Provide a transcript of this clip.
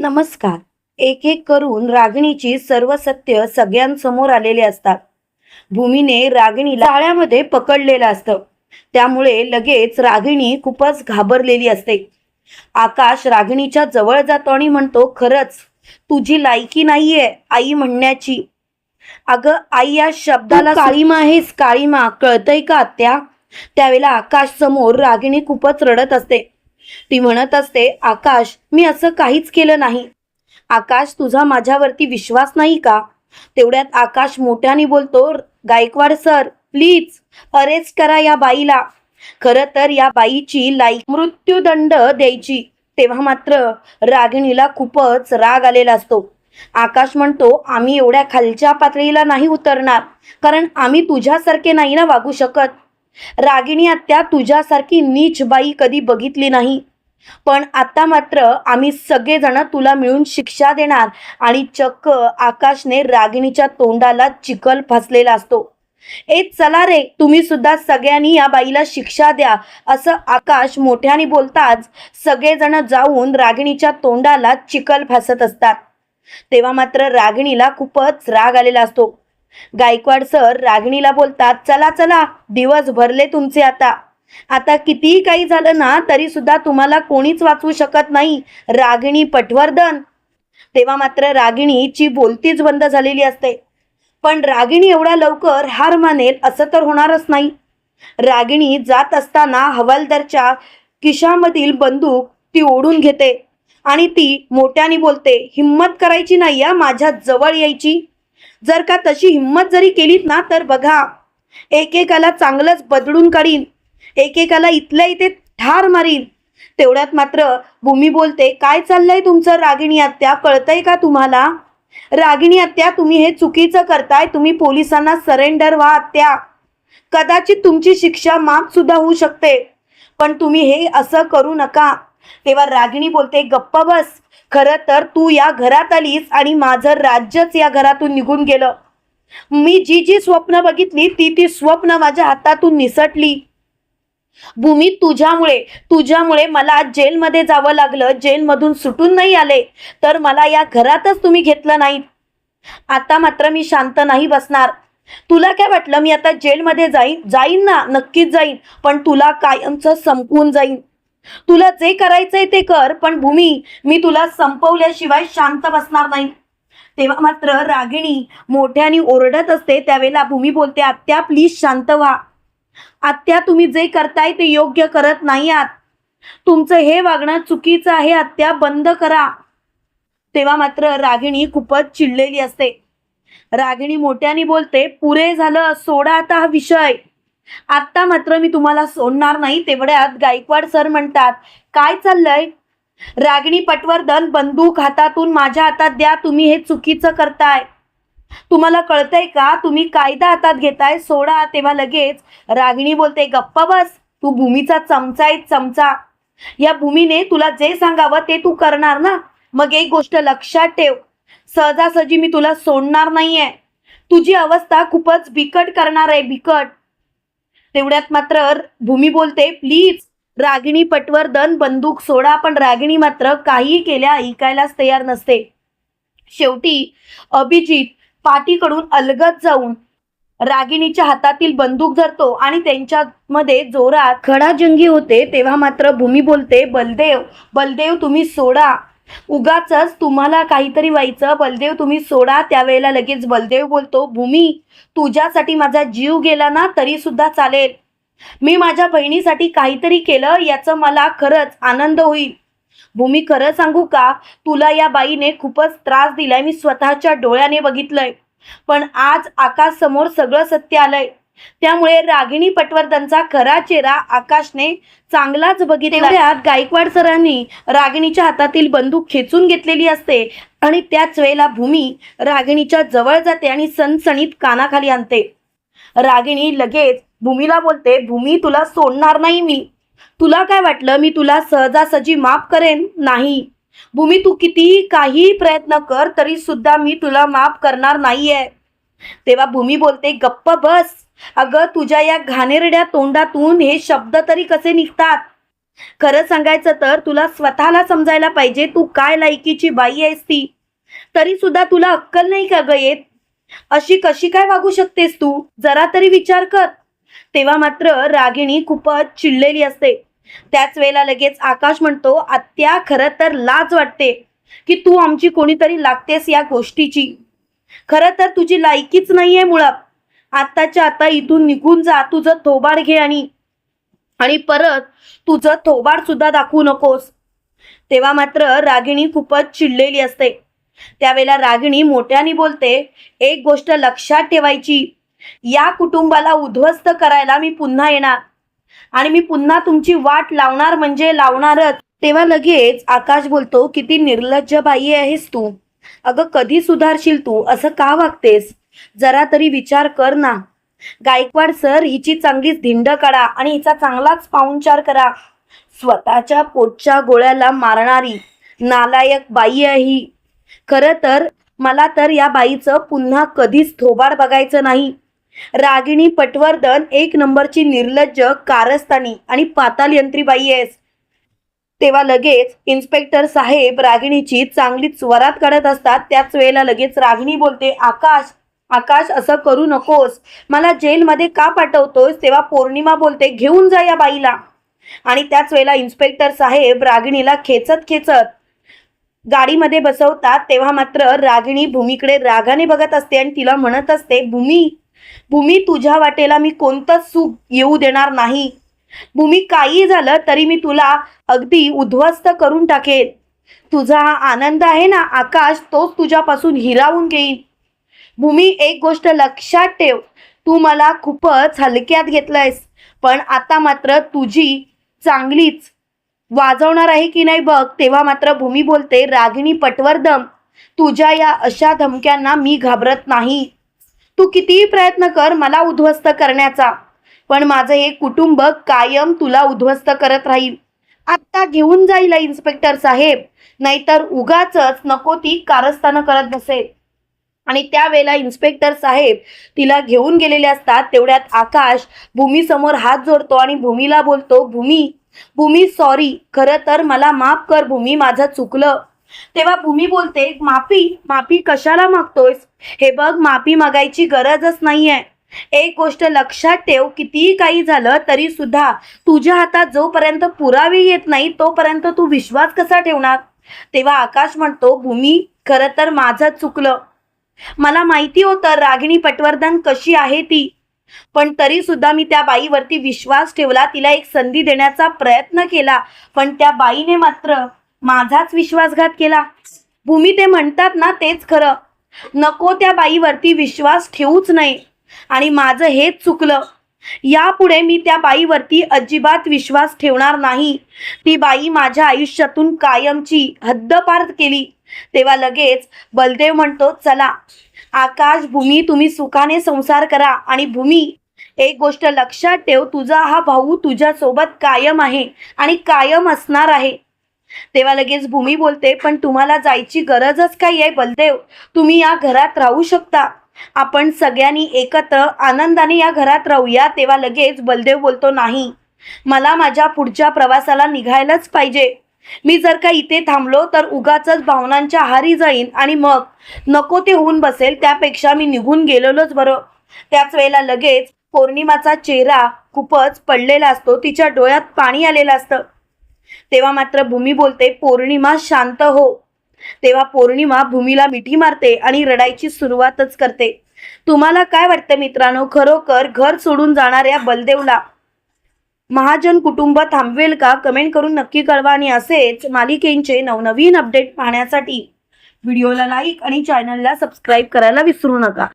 नमस्कार. एक एक करून रागिणीची सर्व सत्य सगळ्यांसमोर आलेले असतात. भूमीने रागिणीला जाळ्यामध्ये पकडलेलं असतं. त्यामुळे लगेच रागिणी खूपच घाबरलेली असते. आकाश रागिणीच्या जवळ जातो आणि म्हणतो खरंच तुझी लायकी नाहीये आई म्हणण्याची. अगं आई या शब्दाला काळीमा आहेस काळीमा. कळतय का आत्या? त्यावेळेला आकाश समोर रागिणी खूपच रडत असते. ती म्हणत असते आकाश मी असं काहीच केलं नाही. आकाश तुझा माझ्यावरती विश्वास नाही का? तेवढ्यात आकाश मोठ्याने बोलतो गायकवाड सर प्लीज अरेस्ट करा या बाईला. खरं तर या बाईची लाई मृत्यूदंड द्यायची. तेव्हा मात्र रागिणीला खूपच राग आलेला असतो. आकाश म्हणतो आम्ही एवढ्या खालच्या पातळीला नाही उतरणार कारण आम्ही तुझ्यासारखे नाही ना वागू शकत. रागिणी आत्या तुझ्यासारखी नीच बाई कधी बघितली नाही. पण आता मात्र आम्ही सगळेजण तुला मिळून शिक्षा देणार आणि चक्क आकाशने रागिणीच्या तोंडाला चिखल फासलेला असतो. ए चला रे तुम्ही सुद्धा सगळ्यांनी या बाईला शिक्षा द्या असं आकाश मोठ्याने बोलताच सगळेजण जाऊन रागिणीच्या तोंडाला चिखल फासत असतात. तेव्हा मात्र रागिणीला खूपच राग आलेला असतो. गायकवाड सर रागिणीला बोलतात चला चला दिवस भरले तुमचे आता. आता कितीही काही झालं ना तरी सुद्धा तुम्हाला कोणीच वाचवू शकत नाही. रागिणी पटवर्धन. तेव्हा मात्र रागिणीची बोलतीच बंद झालेली असते. पण रागिणी एवढा लवकर हार मानेल असं तर होणारच नाही. रागिणी जात असताना हवालदारच्या किशामधील बंदूक ती ओढून घेते आणि ती मोठ्याने बोलते हिम्मत करायची नाही या माझ्या जवळ यायची. जर का तशी हिम्मत जरी केलीत ना तर बघा एकेकाला चांगलंच बदलून काढीन एकेकाला इथल्या इथे ठार मारीन. तेवढ्यात मात्र भूमी बोलते काय चाललंय तुमचं रागिणी आत्या? कळतंय का तुम्हाला? रागिणी आत्या तुम्ही हे चुकीचं करताय तुम्ही पोलिसांना सरेंडर व्हा आत्या. कदाचित तुमची शिक्षा माफ सुद्धा होऊ शकते पण तुम्ही हे असं करू नका. तेव्हा रागिणी बोलते गप्प बस खरं तर तू या घरात आलीस आणि माझं राज्यच या घरातून निघून गेलं. मी जी जी स्वप्न बघितली ती ती स्वप्न माझ्या हातातून निसटली. भूमी तुझ्यामुळे तुझ्यामुळे मला जेलमध्ये जावं लागलं. जेलमधून सुटून नाही आले तर मला या घरातच तुम्ही घेतलं नाही आता मात्र मी शांत नाही बसणार. तुला काय वाटलं? मी आता जेलमध्ये जाईन? जाईन ना नक्कीच जाईन. पण तुला कायमचं संपवून जाईन. तुला जे करायचंय ते कर पण भूमी मी तुला संपवल्याशिवाय शांत बसणार नाही. तेव्हा मात्र रागिणी मोठ्याने ओरडत असते त्यावेळेला भूमी बोलते आत्या प्लीज शांत व्हा. आत्या तुम्ही जे करताय ते योग्य करत नाही आहात तुमचं हे वागणं चुकीचं आहे आत्या बंद करा. तेव्हा मात्र रागिणी खूपच चिडलेली असते. रागिणी मोठ्याने बोलते पुरे झालं सोडा आता हा विषय. आत्ता मात्र मी तुम्हाला सोडणार नाही तेवढ्यात गायकवाड सर म्हणतात काय चाललंय? रागिणी पटवर्धन बंदूक हातातून माझ्या हातात द्या तुम्ही हे चुकीचं करताय. तुम्हाला कळतंय का? तुम्ही कायदा हातात घेताय सोडा तेव्हा लगेच. रागिणी बोलते गप्पा बस तू भूमीचा चमचा आहे चमचा. या भूमीने तुला जे सांगावं ते तू करणार ना? मग एक गोष्ट लक्षात ठेव सहजासहजी मी तुला सोडणार नाहीये. तुझी अवस्था खूपच बिकट करणार आहे बिकट. तेवढ्यात मात्र भूमी बोलते प्लीज रागिणी पटवर्धन बंदूक सोडा पण रागिणी मात्र काही केल्या ऐकायलाच तयार नसते. शेवटी अभिजित पाठीकडून अलगत जाऊन रागिणीच्या हातातील बंदूक धरतो आणि त्यांच्यामध्ये जोरात खडाजंगी होते तेव्हा मात्र भूमी बोलते बलदेव बलदेव तुम्ही सोडा. उगाच तुम्हाला काहीतरी व्हायचं बलदेव तुम्ही सोडा त्यावेळेला लगेच बलदेव बोलतो भूमी तुझ्यासाठी माझा जीव गेला ना तरी सुद्धा चालेल. मी माझ्या बहिणीसाठी काहीतरी केलं याचं मला खरंच आनंद होईल. भूमी खरं सांगू का? तुला या बाईने खूपच त्रास दिलाय मी स्वतःच्या डोळ्याने बघितलंय. पण आज आकाश समोर सगळं सत्य आलंय. त्यामुळे रागिणी पटवर्धनचा खरा चेहरा आकाशने चांगलाच बघितला. गायकवाड सरांनी रागिणीच्या हातातील बंदूक खेचून घेतलेली असते आणि त्याच वेळेला भूमी रागिणीच्या जवळ जाते आणि सणसणीत कानाखाली आणते. रागिणी लगेच भूमीला बोलते भूमी तुला सोडणार नाही मी. तुला काय वाटलं? मी तुला सहजासहजी माफ करेन नाही. भूमी तू कितीही काही प्रयत्न कर तरी सुद्धा मी तुला माफ करणार नाहीये. तेव्हा भूमी बोलते गप्प बस. अगं तुझ्या या घाणेरड्या तोंडातून हे शब्द तरी कसे निघतात? खरं सांगायचं तर तुला स्वतःला समजायला पाहिजे तू काय लायकीची बाई आहेस ती? तरी सुद्धा तुला अक्कल नाही का ग येत? अशी कशी काय वागू शकतेस तू? जरा तरी विचार कर. तेव्हा मात्र रागिणी खूपच चिडलेली असते. त्याच वेळेला लगेच आकाश म्हणतो आत्या खरं तर लाज वाटते की तू आमची कोणीतरी लागतेस या गोष्टीची. खरं तर तुझी लायकीच नाहीये मुळात. आत्ताच्या आता इथून निघून जा तुझं थोबाड घे आणि आणि परत तुझं थोबाड सुद्धा दाखवू नकोस. तेव्हा मात्र रागिणी खूपच चिडलेली असते. त्यावेळेला रागिणी मोठ्याने बोलते एक गोष्ट लक्षात ठेवायची. या कुटुंबाला उद्ध्वस्त करायला मी पुन्हा येणार. आणि मी पुन्हा तुमची वाट लावणार म्हणजे लावणारच. तेव्हा लगेच आकाश बोलतो किती निर्लज्ज बाई आहेस तू. अगं कधी सुधारशील तू? असं का वागतेस? जरा तरी विचार कर ना. गायकवाड सर हिची चांगलीच धिंड काढा आणि हिचा चांगलाच पाहुणचार करा. स्वतःच्या पोटच्या गोळ्याला मारणारी नालायक बाई आहे ही. खरं तर मला तर या बाईचं पुन्हा कधीच थोबाड बघायचं नाही. रागिणी पटवर्धन एक नंबरची निर्लज्ज कारस्थानी आणि पाताल यंत्री बाई आहेस. तेव्हा लगेच इन्स्पेक्टर साहेब रागिणीची चांगलीच स्वरात काढत असतात. त्याच वेळेला लगेच रागिणी बोलते आकाश आकाश असं करू नकोस. मला जेलमध्ये का पाठवतोस तेव्हा पौर्णिमा बोलते घेऊन जा या बाईला. आणि त्याच वेळेला इन्स्पेक्टर साहेब रागिणीला खेचत खेचत गाडीमध्ये बसवतात. तेव्हा मात्र रागिणी भूमीकडे रागाने बघत असते आणि तिला म्हणत असते भूमी भूमी तुझ्या वाटेला मी कोणतंच सुख येऊ देणार नाही. भूमी काही झालं तरी मी तुला अगदी उद्ध्वस्त करून टाकेन. तुझा हा आनंद आहे ना आकाश तोच तुझ्यापासून हिरावून घेईन. भूमी एक गोष्ट लक्षात ठेव. तू मला खूपच हलक्यात घेतलंयस पण आता मात्र तुझी चांगलीच. वाजवणार आहे की नाही बघ तेव्हा मात्र भूमी बोलते रागिणी पटवर्धम तुझ्या या अशा धमक्यांना मी घाबरत नाही. तू कितीही प्रयत्न कर मला उद्ध्वस्त करण्याचा. पण माझं हे कुटुंब कायम तुला उद्ध्वस्त करत राहील. आत्ता घेऊन जाईल इन्स्पेक्टर साहेब. नाहीतर उगाच नको ती कारस्थानं करत बसेल. आणि त्यावेळेला इन्स्पेक्टर साहेब तिला घेऊन गेलेले असतात तेवढ्यात आकाश भूमीसमोर हात जोडतो आणि भूमीला बोलतो भूमी भूमी सॉरी खरं तर मला माफ कर भूमी माझं चुकलं. तेव्हा भूमी बोलते माफी माफी कशाला मागतोयस? हे बघ माफी मागायची गरजच नाहीये. एक गोष्ट लक्षात ठेव कितीही काही झालं तरी सुद्धा तुझ्या हातात जोपर्यंत पुरावे येत नाही तोपर्यंत तू विश्वास कसा ठेवणार? तेव्हा आकाश म्हणतो भूमी खरं तर माझं चुकलं. मला माहिती होतं रागिणी पटवर्धन कशी आहे ती. पण तरी सुद्धा मी त्या बाईवरती विश्वास ठेवला तिला एक संधी देण्याचा प्रयत्न केला. पण त्या बाईने मात्र माझाच विश्वासघात केला. भूमी ते म्हणतात ना तेच खरं. नको त्या बाईवरती विश्वास ठेवूच नाही आणि माझं हेच चुकलं. यापुढे मी त्या बाईवरती अजिबात विश्वास ठेवणार नाही. ती बाई माझ्या आयुष्यातून कायमची हद्दपार केली. तेव्हा लगेच बलदेव म्हणतो चला आकाश भूमी तुम्ही सुखाने संसार करा आणि भूमी एक गोष्ट लक्षात ठेव तुझा हा भाऊ तुझ्या सोबत कायम आहे आणि कायम असणार आहे. तेव्हा लगेच भूमी बोलते पण तुम्हाला जायची गरजच काही आहे बलदेव? तुम्ही या घरात राहू शकता. आपण सगळ्यांनी एकत्र आनंदाने या घरात राहूया तेव्हा लगेच बलदेव बोलतो नाही मला माझ्या पुढच्या प्रवासाला निघायलाच पाहिजे. मी जर का इथे थांबलो तर उगाच भावनांच्या हारी जाईन आणि मग नको ते होऊन बसेल त्यापेक्षा मी निघून गेलेलोच बरं. त्याच वेळेला लगेच पौर्णिमाचा चेहरा खूपच पडलेला असतो तिच्या डोळ्यात पाणी आलेलं असतं. तेव्हा मात्र भूमी बोलते पौर्णिमा शांत हो तेव्हा पौर्णिमा भूमीला मिठी मारते आणि रडायची सुरुवातच करते. तुम्हाला काय वाटतं मित्रांनो? खरोखर घर सोडून जाणाऱ्या बलदेवला महाजन कुटुंब थांबवेल का? कमेंट करून नक्की कळवा आणि असेच मालिकेंचे नवनवीन अपडेट पाहण्यासाठी व्हिडिओला लाईक आणि चॅनलला सबस्क्राईब करायला विसरू नका.